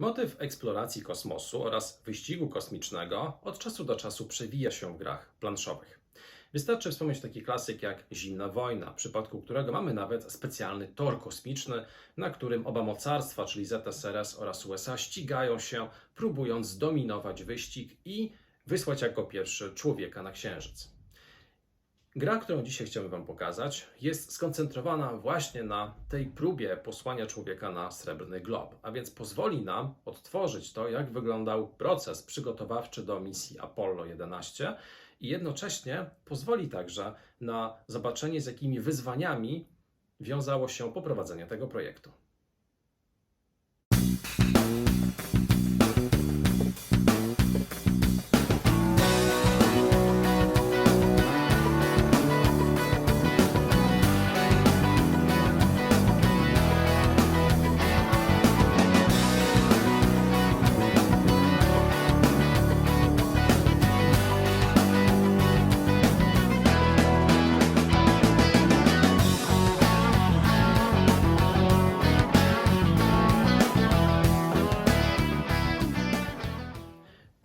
Motyw eksploracji kosmosu oraz wyścigu kosmicznego od czasu do czasu przewija się w grach planszowych. Wystarczy wspomnieć taki klasyk jak Zimna Wojna, w przypadku którego mamy nawet specjalny tor kosmiczny, na którym oba mocarstwa, czyli ZSRS oraz USA, ścigają się, próbując zdominować wyścig i wysłać jako pierwszy człowieka na Księżyc. Gra, którą dzisiaj chciałbym Wam pokazać, jest skoncentrowana właśnie na tej próbie posłania człowieka na srebrny glob, a więc pozwoli nam odtworzyć to, jak wyglądał proces przygotowawczy do misji Apollo 11 i jednocześnie pozwoli także na zobaczenie, z jakimi wyzwaniami wiązało się poprowadzenie tego projektu.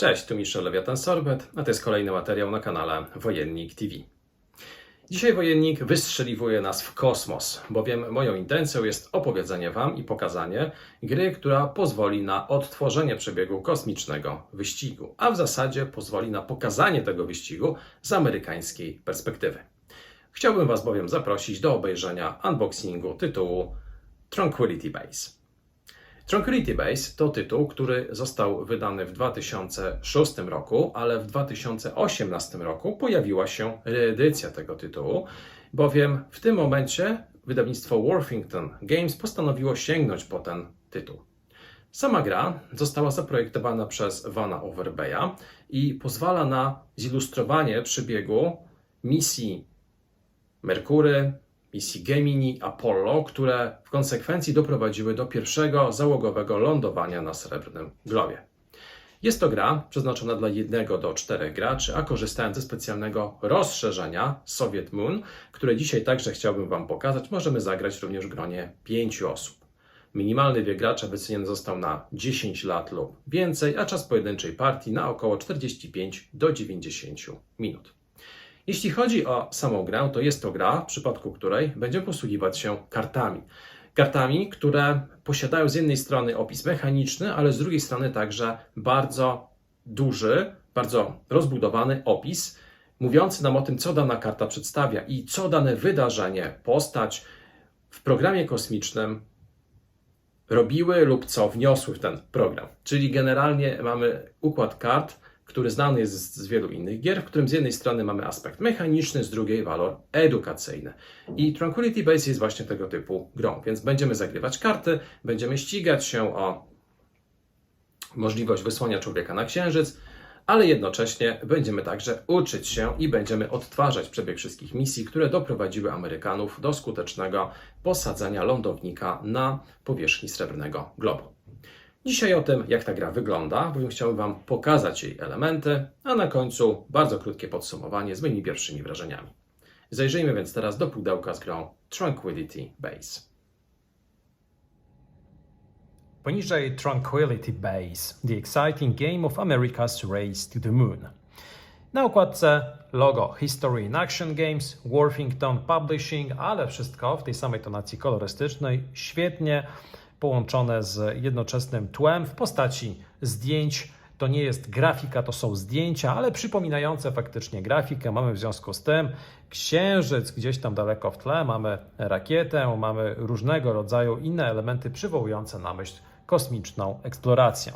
Cześć, tu Michel Lewiatan Sorbet, a to jest kolejny materiał na kanale Wojennik TV. Dzisiaj Wojennik wystrzeliwuje nas w kosmos, bowiem moją intencją jest opowiedzenie Wam i pokazanie gry, która pozwoli na odtworzenie przebiegu kosmicznego wyścigu, a w zasadzie pozwoli na pokazanie tego wyścigu z amerykańskiej perspektywy. Chciałbym Was bowiem zaprosić do obejrzenia unboxingu tytułu Tranquility Base. Tranquility Base to tytuł, który został wydany w 2006 roku, ale w 2018 roku pojawiła się reedycja tego tytułu, bowiem w tym momencie wydawnictwo Worthington Games postanowiło sięgnąć po ten tytuł. Sama gra została zaprojektowana przez Vana Overbeya i pozwala na zilustrowanie przebiegu misji Merkury, misji Gemini, Apollo, które w konsekwencji doprowadziły do pierwszego załogowego lądowania na srebrnym globie. Jest to gra przeznaczona dla jednego do czterech graczy, a korzystając ze specjalnego rozszerzenia Soviet Moon, które dzisiaj także chciałbym Wam pokazać, możemy zagrać również w gronie pięciu osób. Minimalny wiek gracza wyceniony został na 10 lat lub więcej, a czas pojedynczej partii na około 45 do 90 minut. Jeśli chodzi o samą grę, to jest to gra, w przypadku której będziemy posługiwać się kartami. Kartami, które posiadają z jednej strony opis mechaniczny, ale z drugiej strony także bardzo duży, bardzo rozbudowany opis, mówiący nam o tym, co dana karta przedstawia i co dane wydarzenie, postać w programie kosmicznym robiły lub co wniosły w ten program. Czyli generalnie mamy układ kart, który znany jest z wielu innych gier, w którym z jednej strony mamy aspekt mechaniczny, z drugiej walor edukacyjny. I Tranquility Base jest właśnie tego typu grą, więc będziemy zagrywać karty, będziemy ścigać się o możliwość wysłania człowieka na księżyc, ale jednocześnie będziemy także uczyć się i będziemy odtwarzać przebieg wszystkich misji, które doprowadziły Amerykanów do skutecznego posadzenia lądownika na powierzchni srebrnego globu. Dzisiaj o tym, jak ta gra wygląda, bowiem chciałbym Wam pokazać jej elementy, a na końcu bardzo krótkie podsumowanie z moimi pierwszymi wrażeniami. Zajrzyjmy więc teraz do pudełka z grą Tranquility Base. Poniżej Tranquility Base, the exciting game of America's race to the moon. Na okładce logo History in Action Games, Worthington Publishing, ale wszystko w tej samej tonacji kolorystycznej, świetnie połączone z jednoczesnym tłem w postaci zdjęć. To nie jest grafika, to są zdjęcia, ale przypominające faktycznie grafikę. Mamy w związku z tym księżyc gdzieś tam daleko w tle, mamy rakietę, mamy różnego rodzaju inne elementy przywołujące na myśl kosmiczną eksplorację.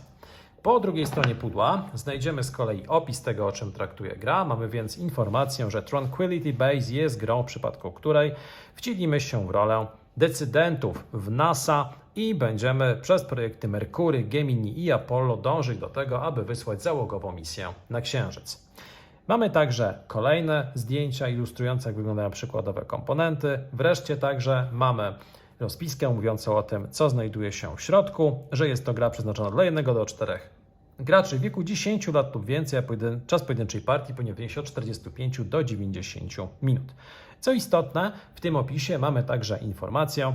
Po drugiej stronie pudła znajdziemy z kolei opis tego, o czym traktuje gra. Mamy więc informację, że Tranquility Base jest grą, w przypadku której wcielimy się w rolę decydentów w NASA i będziemy przez projekty Merkury, Gemini i Apollo dążyć do tego, aby wysłać załogową misję na Księżyc. Mamy także kolejne zdjęcia ilustrujące, jak wyglądają przykładowe komponenty. Wreszcie także mamy rozpiskę mówiącą o tym, co znajduje się w środku, że jest to gra przeznaczona dla 1 do 4 graczy w wieku 10 lat lub więcej, a czas pojedynczej partii powinien wynieść od 45 do 90 minut. Co istotne, w tym opisie mamy także informację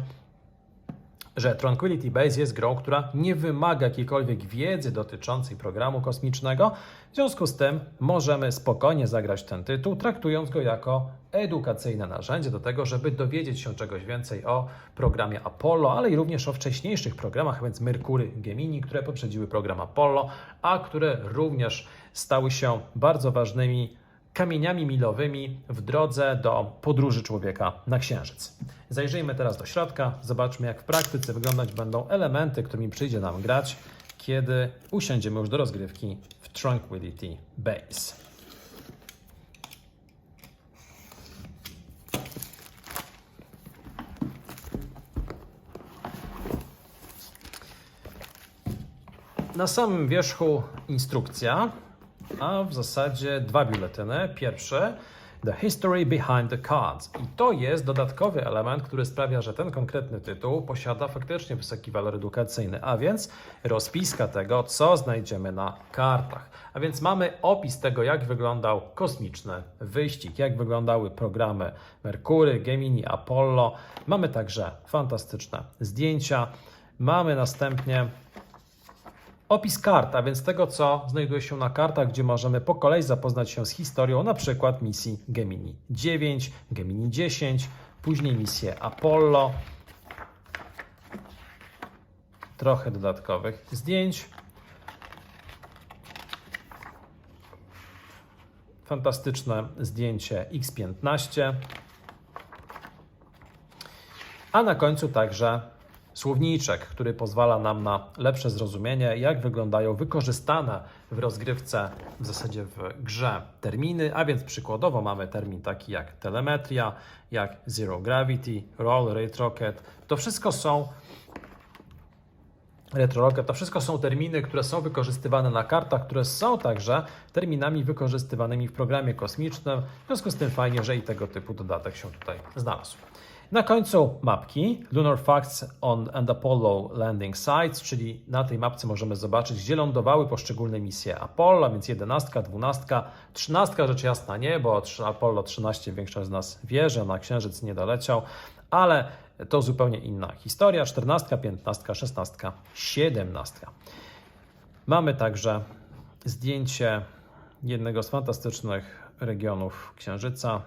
że Tranquility Base jest grą, która nie wymaga jakiejkolwiek wiedzy dotyczącej programu kosmicznego. W związku z tym możemy spokojnie zagrać ten tytuł, traktując go jako edukacyjne narzędzie do tego, żeby dowiedzieć się czegoś więcej o programie Apollo, ale i również o wcześniejszych programach, więc Merkury, Gemini, które poprzedziły program Apollo, a które również stały się bardzo ważnymi kamieniami milowymi w drodze do podróży człowieka na Księżyc. Zajrzyjmy teraz do środka, zobaczmy jak w praktyce wyglądać będą elementy, którymi przyjdzie nam grać, kiedy usiądziemy już do rozgrywki w Tranquility Base. Na samym wierzchu instrukcja, a w zasadzie dwa biuletyny. Pierwszy, The History Behind the Cards. I to jest dodatkowy element, który sprawia, że ten konkretny tytuł posiada faktycznie wysoki walor edukacyjny, a więc rozpiska tego, co znajdziemy na kartach. A więc mamy opis tego, jak wyglądał kosmiczny wyścig, jak wyglądały programy Merkury, Gemini, Apollo. Mamy także fantastyczne zdjęcia. Mamy następnie Opis kart, a więc tego, co znajduje się na kartach, gdzie możemy po kolei zapoznać się z historią, na przykład misji Gemini 9, Gemini 10, później misję Apollo. Trochę dodatkowych zdjęć. Fantastyczne zdjęcie X15. A na końcu także słowniczek, który pozwala nam na lepsze zrozumienie, jak wyglądają wykorzystane w rozgrywce, w zasadzie w grze terminy, a więc przykładowo mamy termin taki jak telemetria, jak zero gravity, roll, rate rocket. To wszystko są RetroRocket. To wszystko są terminy, które są wykorzystywane na kartach, które są także terminami wykorzystywanymi w programie kosmicznym. W związku z tym fajnie, że i tego typu dodatek się tutaj znalazł. Na końcu mapki Lunar Facts on and Apollo Landing Sites, czyli na tej mapce możemy zobaczyć, gdzie lądowały poszczególne misje Apollo, więc 11, 12, 13 rzecz jasna nie, bo Apollo 13 większość z nas wie, że na Księżyc nie doleciał, ale to zupełnie inna historia. 14, 15, 16, 17. Mamy także zdjęcie jednego z fantastycznych regionów Księżyca,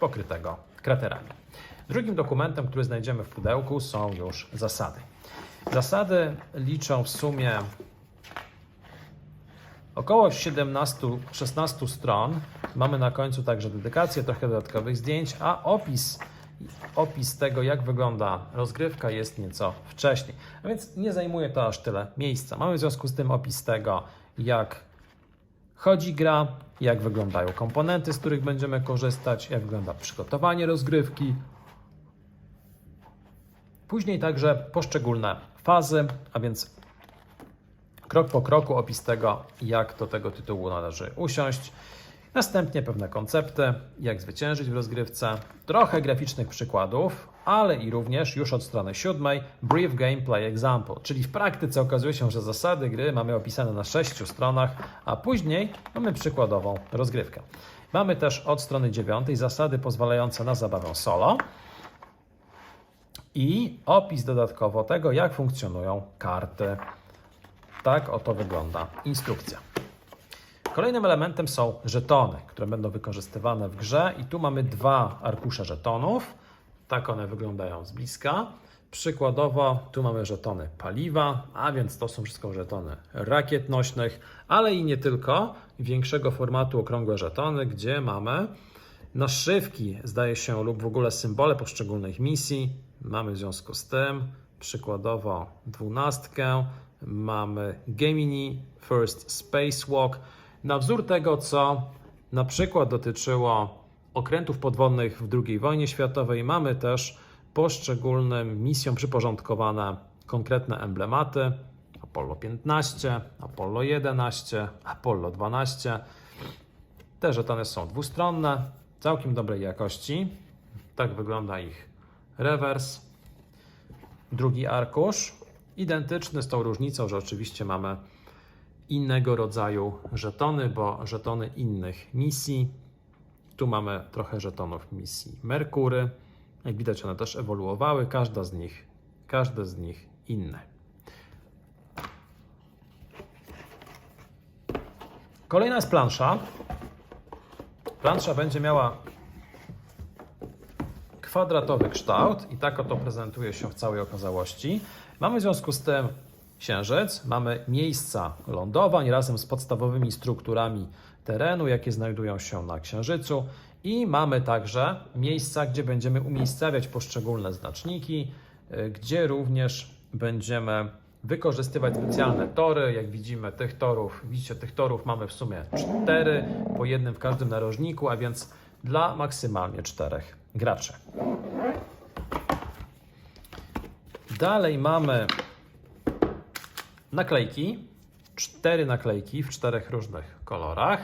pokrytego kraterami. Drugim dokumentem, który znajdziemy w pudełku, są już zasady. Zasady liczą w sumie około 17-16 stron. Mamy na końcu także dedykację, trochę dodatkowych zdjęć, a opis, opis tego, jak wygląda rozgrywka, jest nieco wcześniej. A więc nie zajmuje to aż tyle miejsca. Mamy w związku z tym opis tego, jak chodzi gra, jak wyglądają komponenty, z których będziemy korzystać, jak wygląda przygotowanie rozgrywki. Później także poszczególne fazy, a więc krok po kroku opis tego, jak do tego tytułu należy usiąść. Następnie pewne koncepty, jak zwyciężyć w rozgrywce, trochę graficznych przykładów, ale i również już od strony siódmej Brief Gameplay Example, czyli w praktyce okazuje się, że zasady gry mamy opisane na sześciu stronach, a później mamy przykładową rozgrywkę. Mamy też od strony dziewiątej zasady pozwalające na zabawę solo i opis dodatkowo tego, jak funkcjonują karty. Tak oto wygląda instrukcja. Kolejnym elementem są żetony, które będą wykorzystywane w grze i tu mamy dwa arkusze żetonów. Tak one wyglądają z bliska. Przykładowo tu mamy żetony paliwa, a więc to są wszystko żetony rakiet nośnych, ale i nie tylko. Większego formatu okrągłe żetony, gdzie mamy naszywki, zdaje się, lub w ogóle symbole poszczególnych misji. Mamy w związku z tym przykładowo dwunastkę, mamy Gemini First Spacewalk, na wzór tego, co na przykład dotyczyło okrętów podwodnych w II wojnie światowej, mamy też poszczególnym misjom przyporządkowane konkretne emblematy. Apollo 15, Apollo 11, Apollo 12. Te żetony są dwustronne, całkiem dobrej jakości. Tak wygląda ich rewers. Drugi arkusz, identyczny z tą różnicą, że oczywiście mamy innego rodzaju żetony, bo żetony innych misji. Tu mamy trochę żetonów misji Merkury. Jak widać, one też ewoluowały. Każda z nich każde z nich inne. Kolejna jest plansza. Plansza będzie miała kwadratowy kształt i tak oto prezentuje się w całej okazałości. Mamy w związku z tym księżyc, mamy miejsca lądowań razem z podstawowymi strukturami terenu, jakie znajdują się na księżycu i mamy także miejsca, gdzie będziemy umiejscawiać poszczególne znaczniki, y, gdzie również będziemy wykorzystywać specjalne tory. Jak widzimy, tych torów, widzicie, tych torów mamy w sumie cztery, po jednym w każdym narożniku, a więc dla maksymalnie czterech graczy. Dalej mamy naklejki. Cztery naklejki w czterech różnych kolorach.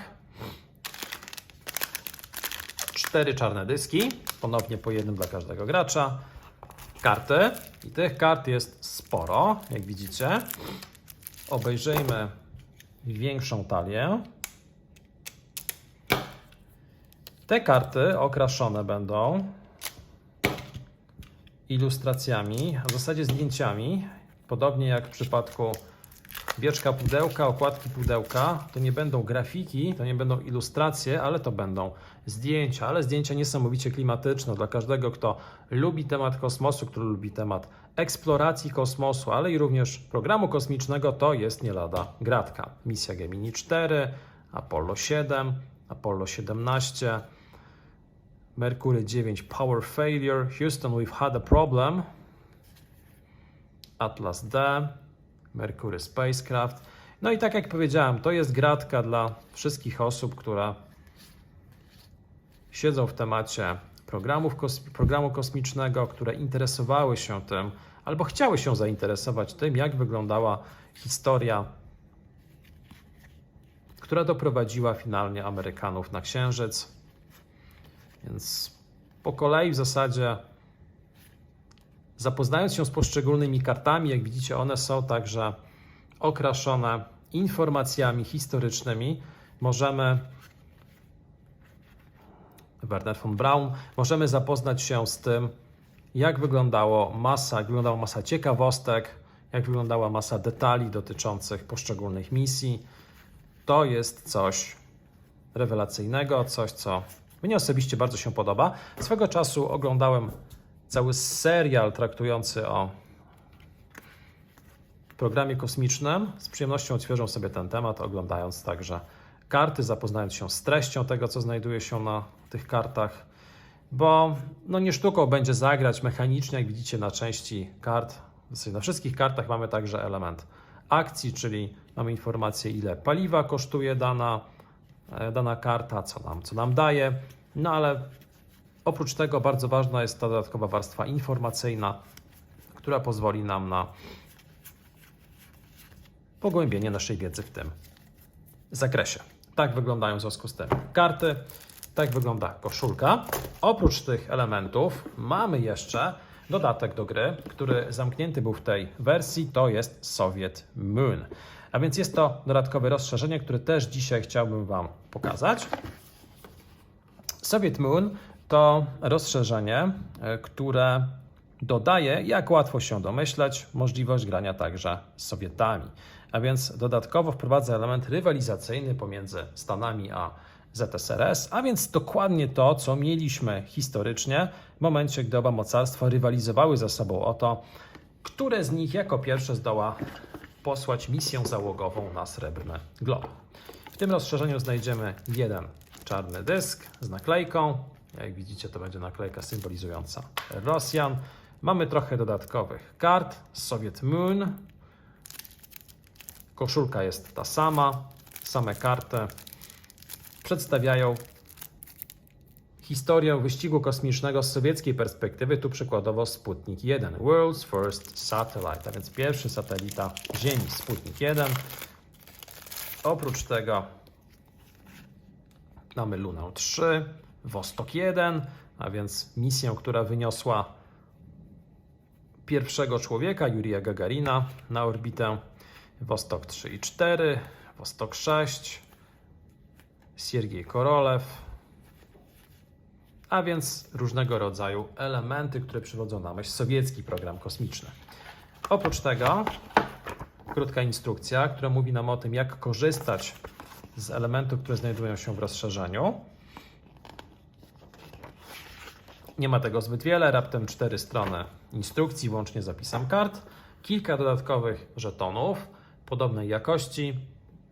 Cztery czarne dyski, ponownie po jednym dla każdego gracza. Karty. I tych kart jest sporo, jak widzicie. Obejrzyjmy większą talię. Te karty okraszone będą ilustracjami, a w zasadzie zdjęciami. Podobnie jak w przypadku bieżka pudełka, okładki pudełka, to nie będą grafiki, to nie będą ilustracje, ale to będą zdjęcia, ale zdjęcia niesamowicie klimatyczne dla każdego, kto lubi temat kosmosu, kto lubi temat eksploracji kosmosu, ale i również programu kosmicznego, to jest nie lada gratka. Misja Gemini 4, Apollo 7, Apollo 17, Mercury 9 Power Failure, Houston we've had a problem, Atlas D, Mercury Spacecraft. No i tak jak powiedziałem, to jest gratka dla wszystkich osób, które siedzą w temacie programów programu kosmicznego, które interesowały się tym, albo chciały się zainteresować tym, jak wyglądała historia, która doprowadziła finalnie Amerykanów na Księżyc. Więc po kolei w zasadzie zapoznając się z poszczególnymi kartami, jak widzicie, one są także okraszone informacjami historycznymi. Możemy Werner von Braun, możemy zapoznać się z tym, jak wyglądało masa, jak wyglądała masa ciekawostek, jak wyglądała masa detali dotyczących poszczególnych misji. To jest coś rewelacyjnego, coś, co mnie osobiście bardzo się podoba. Swego czasu oglądałem cały serial traktujący o programie kosmicznym. Z przyjemnością odświeżą sobie ten temat, oglądając także karty, zapoznając się z treścią tego, co znajduje się na tych kartach, bo no nie sztuką będzie zagrać mechanicznie, jak widzicie na części kart. Na wszystkich kartach mamy także element akcji, czyli mamy informację, ile paliwa kosztuje dana, e, dana karta, co nam, co nam daje. No ale oprócz tego bardzo ważna jest ta dodatkowa warstwa informacyjna, która pozwoli nam na pogłębienie naszej wiedzy w tym zakresie. Tak wyglądają w związku z tym karty, tak wygląda koszulka. Oprócz tych elementów mamy jeszcze dodatek do gry, który zamknięty był w tej wersji, to jest Soviet Moon. A więc jest to dodatkowe rozszerzenie, które też dzisiaj chciałbym Wam pokazać. Soviet Moon to rozszerzenie, e, które dodaje, jak łatwo się domyśleć, możliwość grania także z Sowietami. A więc dodatkowo wprowadza element rywalizacyjny pomiędzy Stanami a ZSRS, a więc dokładnie to, co mieliśmy historycznie w momencie, gdy oba mocarstwa rywalizowały ze sobą o to, które z nich jako pierwsze zdoła posłać misję załogową na srebrny glob. W tym rozszerzeniu znajdziemy jeden czarny dysk z naklejką. Jak widzicie, to będzie naklejka symbolizująca Rosjan. Mamy trochę dodatkowych kart. Soviet Moon. Koszulka jest ta sama. Same karty przedstawiają historię wyścigu kosmicznego z sowieckiej perspektywy, tu przykładowo Sputnik 1, World's First Satellite, a więc pierwszy satelita Ziemi, Sputnik 1. Oprócz tego mamy Lunę 3, Vostok 1, a więc misję, która wyniosła pierwszego człowieka, Jurija Gagarina, na orbitę. Vostok 3 i 4, Vostok 6, Siergiej Korolew, a więc różnego rodzaju elementy, które przywodzą na myśl sowiecki program kosmiczny. Oprócz tego krótka instrukcja, która mówi nam o tym, jak korzystać z elementów, które znajdują się w rozszerzeniu. Nie ma tego zbyt wiele, raptem cztery strony instrukcji, łącznie z kart, kilka dodatkowych żetonów podobnej jakości.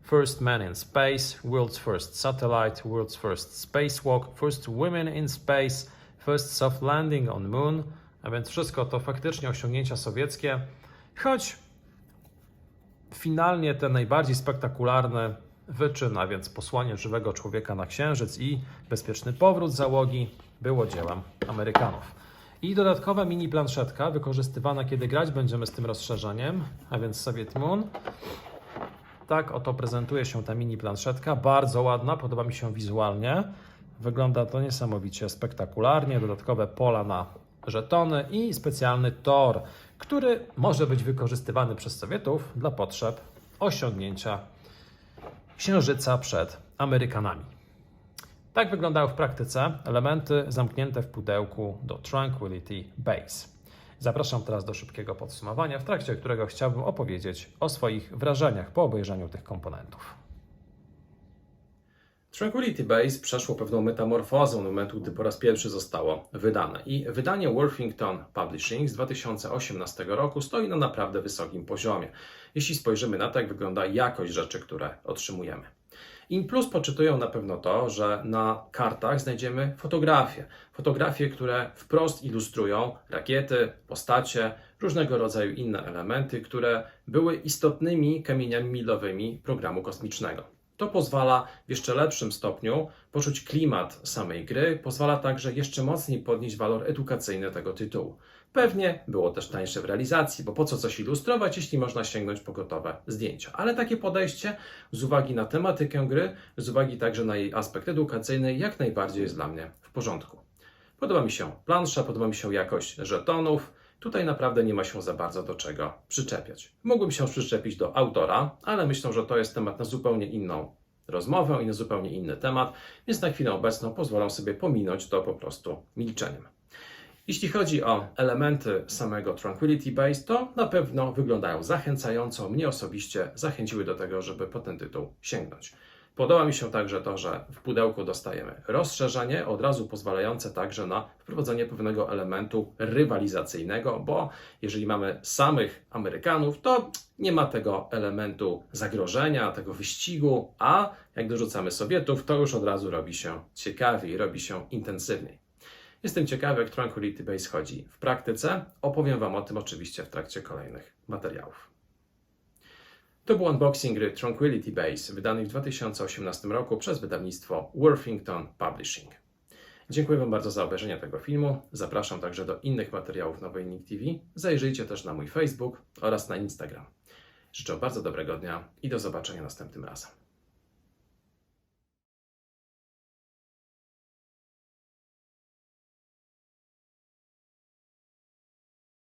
First man in space, world's first satellite, world's first spacewalk, first women in space, first soft landing on moon, a więc wszystko to faktycznie osiągnięcia sowieckie, choć finalnie ten najbardziej spektakularny wyczyn, a więc posłanie żywego człowieka na Księżyc i bezpieczny powrót załogi, było dziełem Amerykanów. I dodatkowa mini planszetka wykorzystywana, kiedy grać będziemy z tym rozszerzeniem, a więc Soviet Moon. Tak oto prezentuje się ta mini planszetka, bardzo ładna, podoba mi się wizualnie. Wygląda to niesamowicie spektakularnie, dodatkowe pola na żetony i specjalny tor, który może być wykorzystywany przez Sowietów dla potrzeb osiągnięcia Księżyca przed Amerykanami. Tak wyglądały w praktyce elementy zamknięte w pudełku do Tranquility Base. Zapraszam teraz do szybkiego podsumowania, w trakcie którego chciałbym opowiedzieć o swoich wrażeniach po obejrzeniu tych komponentów. Tranquility Base przeszło pewną metamorfozę od momentu, gdy po raz pierwszy zostało wydane. I wydanie Worthington Publishing z 2018 roku stoi na naprawdę wysokim poziomie, jeśli spojrzymy na to, jak wygląda jakość rzeczy, które otrzymujemy. In plus poczytują na pewno to, że na kartach znajdziemy fotografie. Fotografie, które wprost ilustrują rakiety, postacie, różnego rodzaju inne elementy, które były istotnymi kamieniami milowymi programu kosmicznego. To pozwala w jeszcze lepszym stopniu poczuć klimat samej gry, pozwala także jeszcze mocniej podnieść walor edukacyjny tego tytułu. Pewnie było też tańsze w realizacji, bo po co coś ilustrować, jeśli można sięgnąć po gotowe zdjęcia. Ale takie podejście, z uwagi na tematykę gry, z uwagi także na jej aspekt edukacyjny, jak najbardziej jest dla mnie w porządku. Podoba mi się plansza, podoba mi się jakość żetonów. Tutaj naprawdę nie ma się za bardzo do czego przyczepiać. Mógłbym się przyczepić do autora, ale myślę, że to jest temat na zupełnie inną rozmowę i na zupełnie inny temat, więc na chwilę obecną pozwolę sobie pominąć to po prostu milczeniem. Jeśli chodzi o elementy samego Tranquility Base, to na pewno wyglądają zachęcająco. Mnie osobiście zachęciły do tego, żeby po ten tytuł sięgnąć. Podoba mi się także to, że w pudełku dostajemy rozszerzenie, od razu pozwalające także na wprowadzenie pewnego elementu rywalizacyjnego, bo jeżeli mamy samych Amerykanów, to nie ma tego elementu zagrożenia, tego wyścigu, a jak dorzucamy Sowietów, to już od razu robi się ciekawiej, robi się intensywniej. Jestem ciekawy, jak Tranquility Base chodzi w praktyce. Opowiem Wam o tym oczywiście w trakcie kolejnych materiałów. To był unboxing gry Tranquility Base, wydanej w 2018 roku przez wydawnictwo Worthington Publishing. Dziękuję Wam bardzo za obejrzenie tego filmu. Zapraszam także do innych materiałów na Wojnik TV. Zajrzyjcie też na mój Facebook oraz na Instagram. Życzę bardzo dobrego dnia i do zobaczenia następnym razem.